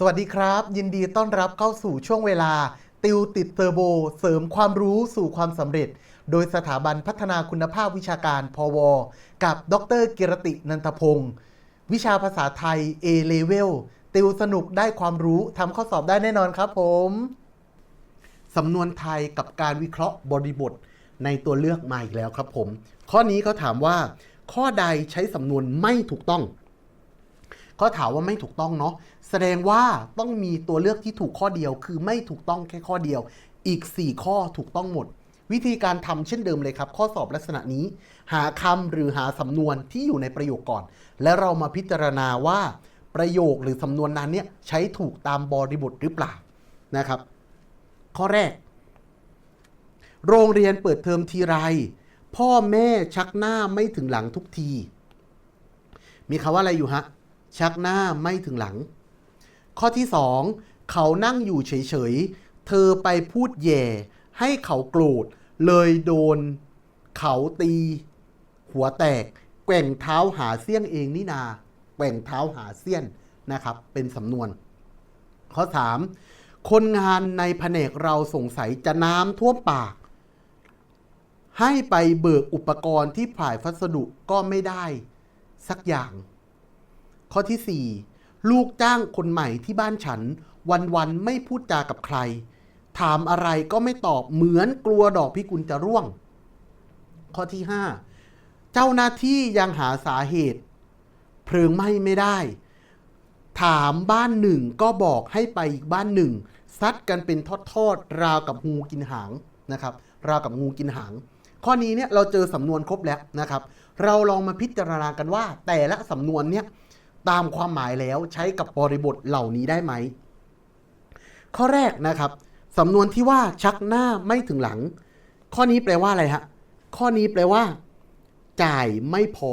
สวัสดีครับ ยินดีต้อนรับเข้าสู่ช่วงเวลา ติวติดเทอร์โบ เสริมความรู้สู่ความสำเร็จ โดยสถาบันพัฒนาคุณภาพวิชาการพว กับดรกิรตินันทพงศ์วิชาภาษาไทย A Level ติวสนุกได้ความรู้ทำข้อสอบได้แน่นอนครับผมสำนวนไทยกับการวิเคราะห์บริบทในตัวเลือกมาอีกแล้วครับผม ข้อนี้เขาถามว่า ข้อใดใช้สำนวนไม่ถูกต้อง เขาถามว่าไม่ถูกต้องเนาะแสดงว่าต้องมีตัวเลือกที่ถูกข้อเดียว คือไม่ถูกต้องแค่ข้อเดียว อีก 4 ข้อถูกต้องหมด วิธีการทำเช่นเดิมเลยครับ ข้อสอบลักษณะนี้ หาคำหรือหาสำนวนที่อยู่ในประโยคก่อน และเรามาพิจารณาว่าประโยคหรือสำนวนนั้นเนี่ยใช้ถูกตามบริบทหรือเปล่านะครับ ข้อแรก โรงเรียนเปิดเทอมทีไร พ่อแม่ชักหน้าไม่ถึงหลังทุกที มีคำว่าอะไรอยู่ฮะ ชักหน้าไม่ถึงหลัง ข้อที่สองเขานั่งอยู่เฉยๆ เธอไปพูดแย่ ให้เขาโกรธ เลยโดน เขาตี หัวแตก แกว่งเท้าหาเสี้ยงเองนี่นา แกว่งเท้าหาเสี้ยนนะครับ เป็นสำนวน ข้อ 3. คนงานในแผนกเราสงสัยจะน้ำท่วมปาก ให้ไปเบิกอุปกรณ์ที่ผ่ายพัสดุก็ไม่ได้ สักอย่าง ข้อที่ 4 ลูกจ้างคนใหม่ที่บ้านฉัน วันๆไม่พูดจากับใคร ถามอะไรก็ไม่ตอบเหมือนกลัวดอกพิกุลจะร่วง ข้อที่ 5 เจ้าหน้าที่ยังหาสาเหตุ เพลิงไหม้ไม่ได้ ถามบ้านหนึ่งก็บอกให้ไปอีกบ้านหนึ่งซัดกันเป็นทอดๆราวกับงูกินหางนะครับ ราวกับงูกินหาง ข้อนี้เนี่ยเราเจอสำนวนครบแล้วนะครับ เราลองมาพิจารณากันว่า แต่ละสำนวนเนี่ย ตามความหมายแล้วใช้กับบริบทเหล่านี้ได้ไหม ข้อแรกนะครับสำนวนที่ว่าชักหน้าไม่ถึงหลัง ข้อนี้แปลว่าอะไรฮะข้อนี้แปลว่า จ่ายไม่พอ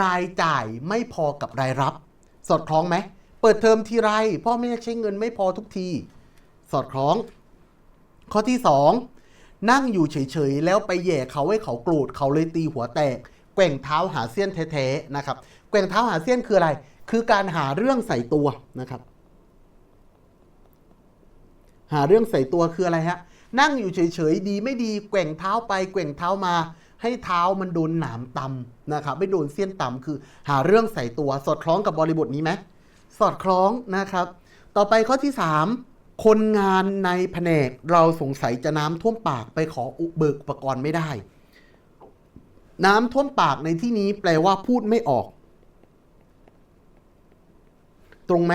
รายจ่ายไม่พอกับรายรับ สอดคล้องไหมเปิดเทอมทีไรพ่อแม่ใช้เงินไม่พอทุกที สอดคล้อง ข้อที่สองนั่งอยู่เฉยๆ แล้วไปแย่เขาให้เขาโกรธเขาเลยตีหัวแตกแก ว่งเท้าหาเสี้ยนแท้ๆนะครับแกว่งเท้าหาเสี้ยนคืออะไร คือการหาเรื่องใส่ตัวนะครับ หาเรื่องใส่ตัวคืออะไรฮะนั่งอยู่เฉยๆดีไม่ดีแกว่งเท้าไปแกว่งเท้ามา ให้เท้ามันโดนหนามตำนะครับไม่โดนเสี้ยนตำคือ หาเรื่องใส่ตัว สอดคล้องกับบริบทนี้ไหมสอดคล้องนะครับ ต่อไปข้อที่ 3 คนงานในแผนกเราสงสัยจะน้ำท่วมปากไปขออุเบิกอุปกรณ์ไม่ได้ น้ำท่วมปากในที่นี้แปลว่าพูดไม่ออก ตรงไหม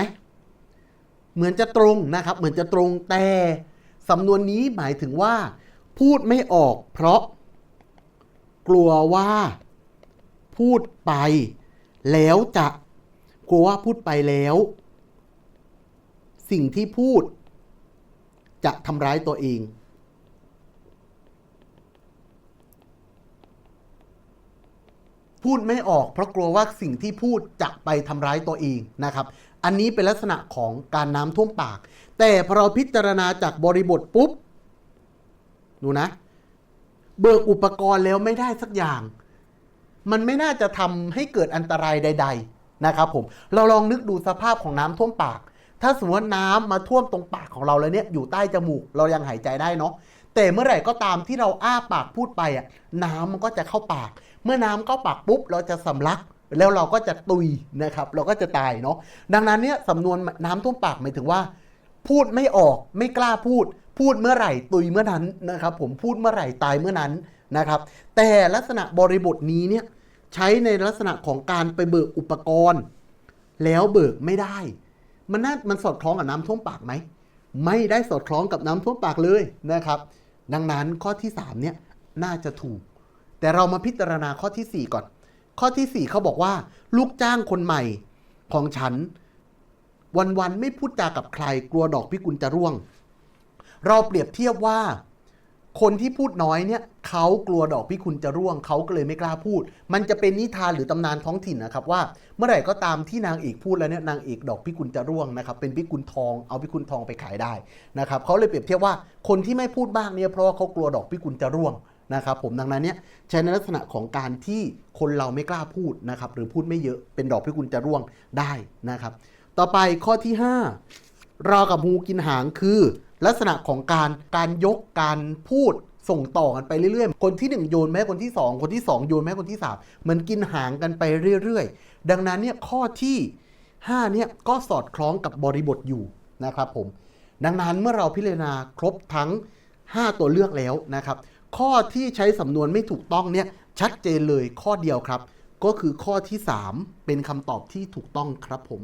เหมือนจะตรงนะครับ เหมือนจะตรงแต่สำนวนนี้หมายถึงว่า พูดไม่ออก เพราะ กลัวว่า พูดไป แล้วจะกลัวว่าพูดไปแล้ว สิ่งที่พูด จะทำร้ายตัวเอง พูดไม่ออกเพราะกลัวว่าสิ่งที่พูดจะไปทำร้ายตัวเองนะครับ อันนี้เป็นลักษณะของการน้ำท่วมปาก แต่พอเราพิจารณาจากบริบทปุ๊บ ดูนะ เบิกอุปกรณ์แล้วไม่ได้สักอย่าง มันไม่น่าจะทำให้เกิดอันตรายใด ๆ นะครับผม เราลองนึกดูสภาพของน้ำท่วมปาก ถ้าสมมติน้ำมาท่วมตรงปากของเราแล้วเนี่ย อยู่ใต้จมูก เรายังหายใจได้เนาะ แต่เมื่อไหร่ก็ตามที่เราอ้าปากพูดไปอะน้ำมันก็จะเข้าปาก เมื่อน้ำเข้าปากปุ๊บเราจะสำลักแล้วเราก็จะตุยนะครับเราก็จะตายเนาะดังนั้นเนี่ยสำนวนน้ำท่วมปากหมายถึงว่า พูดไม่ออกไม่กล้าพูด พูดเมื่อไหร่ตุยเมื่อนั้นนะครับ ผมพูดเมื่อไหร่ตายเมื่อนั้นนะครับ แต่ลักษณะบริบทนี้เนี่ยใช้ในลักษณะของการไปเบิกอุปกรณ์ แล้วเบิกไม่ได้ มันน่ามันสอดคล้องกับน้ำท่วมปากไหมไม่ได้สอดคล้องกับน้ำท่วมปากเลยนะครับ ดังนั้นข้อที่3เนี่ยน่าจะถูก แต่เรามาพิจารณาข้อทีสี่4 ก่อน ข้อทีสี่ 4เขาบอกว่า ลูกจ้างคนใหม่ของฉัน วัน ๆ ไม่พูดจากับใครกลัวดอกพิกุลจะร่วง เราเปรียบเทียบว่า คนที่พูดน้อยเนี่ยเขากลัวดอกพิกุลจะร่วงเขาก็เลยไม่กล้าพูด มันจะเป็นนิทานหรือตำนานท้องถิ่นนะครับว่า เมื่อไหร่ก็ตามที่นางเอกพูดแล้วเนี่ยนางเอกดอกพิกุลจะร่วงนะครับเป็นพิกุลทองเอาพิกุลทองไปขายได้นะครับเขาเลยเปรียบเทียบว่าคนที่ไม่พูดบ้างเนี่ยเพราะว่าเขากลัวดอกพิกุลจะร่วงนะครับผมดังนั้นเนี่ยใช้ในลักษณะของการที่คนเราไม่กล้าพูดนะครับหรือพูดไม่เยอะเป็นดอกพิกุลจะร่วงได้นะครับ ต่อไปข้อที่ 5 เรากับงูกินหางคือ ลักษณะของการการยกการพูดส่งต่อกันไปเรื่อยๆ คนที่ 1 โยนแม่คนที่ 2 คนที่ 2 โยนแม่คนที่ 3 เหมือนกินหางกันไปเรื่อยๆ ดังนั้นเนี่ยข้อที่ 5 เนี่ยก็สอดคล้องกับบริบทอยู่นะครับผม ดังนั้นเมื่อเราพิจารณาครบทั้ง 5 ตัวเลือกแล้วนะครับ ข้อที่ใช้สำนวนไม่ถูกต้องเนี่ยชัดเจนเลยข้อเดียวครับ ก็คือข้อที่ 3 เป็นคำตอบที่ถูกต้องครับผม